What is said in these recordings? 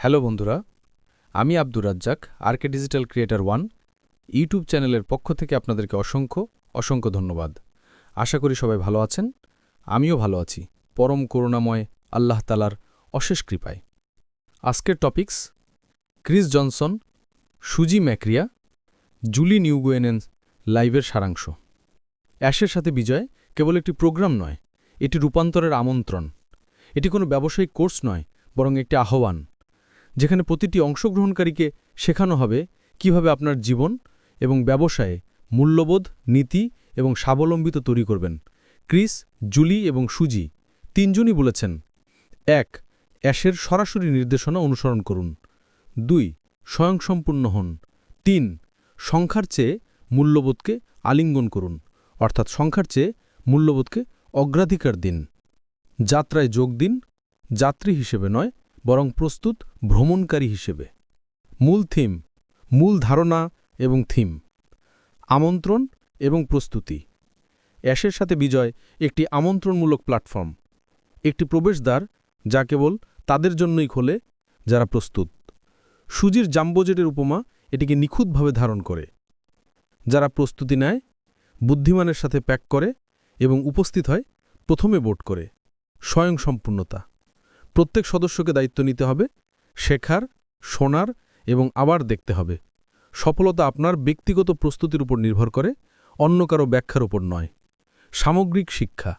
Hello বন্ধুরা, আমি Abdur Razzak RK digital creator one. YouTube চ্যানেলের পক্ষ থেকে আপনাদেরকে অসংখ্য অসংখ্য ধন্যবাদ। আশা করি সবাই ভালো আছেন, আমিও ভালো আছি। পরম করুণাময় আল্লাহ তালার অশেষ কৃপায়। আজকের টপিকস, ক্রিস জনসন, সুজি ম্যাক্রিয়া, জুলি নিউগোয়েনেন্স লাইভের সারাংশ। অ্যাশের সাথে বিজয় কেবল একটি প্রোগ্রাম নয়, এটি রূপান্তরের আমন্ত্রণ। এটি কোনো ব্যবসায়িক কোর্স নয়, বরং একটি আহ্বান। যেখানে প্রতিটি অংশগ্রহণকারীকে শেখানো হবে কীভাবে আপনার জীবন এবং ব্যবসায়ে মূল্যবোধ, নীতি এবং স্বাবলম্বিত তৈরি করবেন। ক্রিস, জুলি এবং সুজি তিনজনই বলেছেন, এক, অ্যাশের সরাসরি নির্দেশনা অনুসরণ করুন। দুই, স্বয়ংসম্পূর্ণ হন। তিন, সংখ্যার চেয়ে মূল্যবোধকে আলিঙ্গন করুন, অর্থাৎ সংখ্যার চেয়ে মূল্যবোধকে অগ্রাধিকার দিন। যাত্রায় যোগ দিন, যাত্রী হিসেবে নয় বরং প্রস্তুত ভ্রমণকারী হিসেবে। মূল থিম, মূল ধারণা এবং থিম, আমন্ত্রণ এবং প্রস্তুতি। অ্যাশের সাথে বিজয় একটি আমন্ত্রণমূলক প্ল্যাটফর্ম, একটি প্রবেশদ্বার যা কেবল তাদের জন্যই খোলে যারা প্রস্তুত। সুজির জাম্বোজেটের উপমা এটিকে নিখুঁতভাবে ধারণ করে। যারা প্রস্তুতি নেয়, বুদ্ধিমানের সাথে প্যাক করে এবং উপস্থিত হয়, প্রথমে বোট করে, স্বয়ংসম্পূর্ণতা। প্রত্যেক সদস্যকে দায়িত্ব নিতে হবে, শেখার, শোনার এবং আবার দেখতে হবে। সফলতা আপনার ব্যক্তিগত প্রস্তুতির উপর নির্ভর করে, অন্য কারও ব্যাখ্যার উপর নয়। সামগ্রিক শিক্ষা।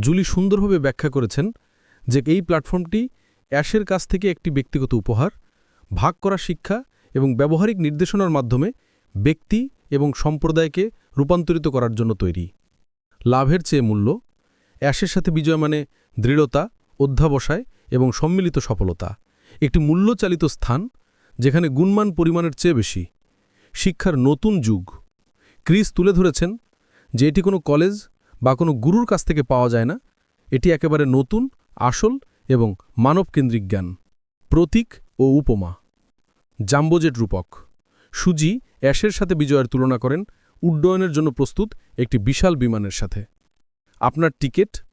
জুলি সুন্দরভাবে ব্যাখ্যা করেছেন যে এই প্ল্যাটফর্মটি অ্যাশের কাছ থেকে একটি ব্যক্তিগত উপহার, ভাগ করা শিক্ষা এবং ব্যবহারিক নির্দেশনার মাধ্যমে ব্যক্তি এবং সম্প্রদায়কে রূপান্তরিত করার জন্য তৈরি। লাভের চেয়ে মূল্য। অ্যাশের সাথে বিজয় মানে দৃঢ়তা, অধ্যাবসায় এবং সম্মিলিত সফলতা। একটি মূল্যচালিত স্থান, যেখানে গুণমান পরিমাণের চেয়ে বেশি। শিক্ষার নতুন যুগ। ক্রিস তুলে ধরেছেন যে এটি কোনো কলেজ বা কোনো গুরুর কাছ থেকে পাওয়া যায় না। এটি একেবারে নতুন, আসল এবং মানবকেন্দ্রিক জ্ঞান। প্রতীক ও উপমা। জাম্বোজেট রূপক। সুজি অ্যাশের সাথে বিজয়ের তুলনা করেন, উড্ডয়নের জন্য প্রস্তুত একটি বিশাল বিমানের সাথে। আপনার টিকিট,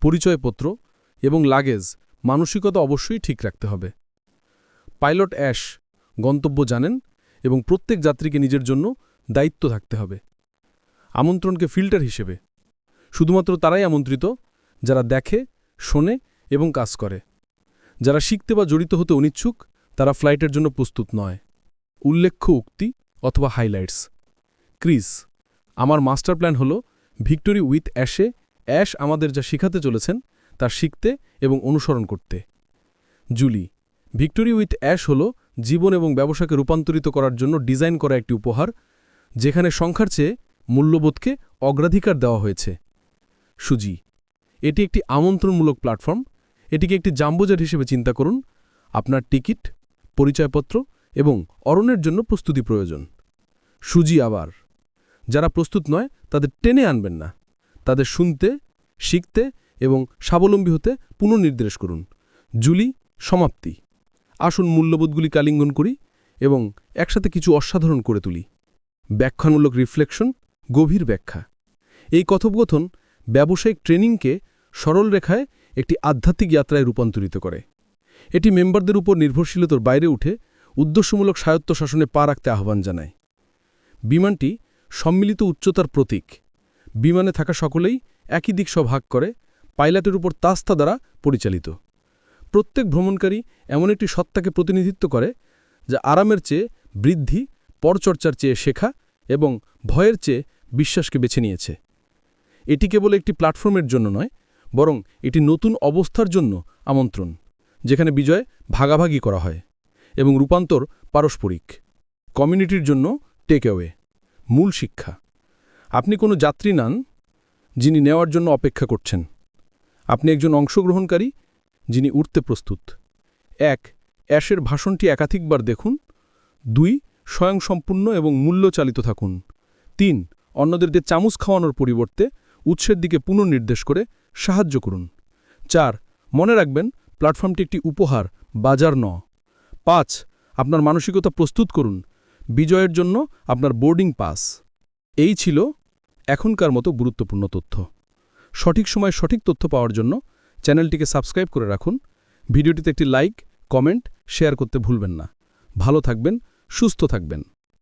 পরিচয়পত্র এবং লাগেজ মানসিকতা অবশ্যই ঠিক রাখতে হবে। পাইলট অ্যাশ গন্তব্য জানেন এবং প্রত্যেক যাত্রীকে নিজের জন্য দায়িত্ব থাকতে হবে। আমন্ত্রণকে ফিল্টার হিসেবে। শুধুমাত্র তারাই আমন্ত্রিত যারা দেখে, শোনে এবং কাজ করে। যারা শিখতে বা জড়িত হতে অনিচ্ছুক, তারা ফ্লাইটের জন্য প্রস্তুত নয়। উল্লেখ্য উক্তি অথবা হাইলাইটস। ক্রিস, আমার মাস্টার প্ল্যান হল ভিক্টোরি উইথ অ্যাশে, অ্যাশ আমাদের যা শিখাতে চলেছেন তা শিখতে এবং অনুসরণ করতে। জুলি, ভিক্টোরি উইথ অ্যাশ হল জীবন এবং ব্যবসাকে রূপান্তরিত করার জন্য ডিজাইন করা একটি উপহার, যেখানে সংখ্যার চেয়ে মূল্যবোধকে অগ্রাধিকার দেওয়া হয়েছে। সুজি, এটি একটি আমন্ত্রণমূলক প্ল্যাটফর্ম। এটিকে একটি জাম্বোজার হিসেবে চিন্তা করুন। আপনার টিকিট, পরিচয়পত্র এবং অরণের জন্য প্রস্তুতি প্রয়োজন। সুজি আবার, যারা প্রস্তুত নয়, তাদের টেনে আনবেন না। তাদের শুনতে, শিখতে এবং স্বাবলম্বী হতে পুনর্নির্দেশ করুন। জুলি, সমাপ্তি। আসুন মূল্যবোধগুলি কালিঙ্গন করি এবং একসাথে কিছু অসাধারণ করে তুলি। ব্যাখ্যামূলক রিফ্লেকশন, গভীর ব্যাখ্যা। এই কথোপকথন ব্যবসায়িক ট্রেনিংকে সরল রেখায় একটি আধ্যাত্মিক যাত্রায় রূপান্তরিত করে। এটি মেম্বারদের উপর নির্ভরশীলতার বাইরে উঠে উদ্দেশ্যমূলক স্বায়ত্তশাসনে পা রাখতে আহ্বান জানায়। বিমানটি সম্মিলিত উচ্চতার প্রতীক। বিমানে থাকা সকলেই একই দিক ভাগ করে পাইলটের উপর তাস্তা দ্বারা পরিচালিত। প্রত্যেক ভ্রমণকারী এমন একটি সত্তাকে প্রতিনিধিত্ব করে, যা আরামের চেয়ে বৃদ্ধি, পরচর্চার চেয়ে শেখা এবং ভয়ের চেয়ে বিশ্বাসকে বেছে নিয়েছে। এটি কেবল একটি প্ল্যাটফর্মের জন্য নয়, বরং এটি নতুন অবস্থার জন্য আমন্ত্রণ, যেখানে বিজয় ভাগাভাগি করা হয় এবং রূপান্তর পারস্পরিক। কমিউনিটির জন্য টেকঅ্যাওয়ে মূল শিক্ষা। আপনি কোনো যাত্রী নান, যিনি নেওয়ার জন্য অপেক্ষা করছেন। আপনি একজন অংশগ্রহণকারী যিনি উঠতে প্রস্তুত। এক, অ্যাশের ভাষণটি একাধিকবার দেখুন। দুই, স্বয়ংসম্পূর্ণ এবং মূল্যচালিত থাকুন। তিন, অন্যদের দিয়ে চামচ খাওয়ানোর পরিবর্তে উৎসের দিকে পুনর্নির্দেশ করে সাহায্য করুন। চার, মনে রাখবেন, প্ল্যাটফর্মটি একটি উপহার, বাজার ন। পাঁচ, আপনার মানসিকতা প্রস্তুত করুন। বিজয়ের জন্য আপনার বোর্ডিং পাস। এই ছিল এখনকার মতো গুরুত্বপূর্ণ তথ্য। সঠিক সময় সঠিক তথ্য পাওয়ার জন্য চ্যানেলটিকে সাবস্ক্রাইব করে রাখুন। ভিডিওটিতে একটি লাইক, কমেন্ট, শেয়ার করতে ভুলবেন না। ভালো থাকবেন, সুস্থ থাকবেন।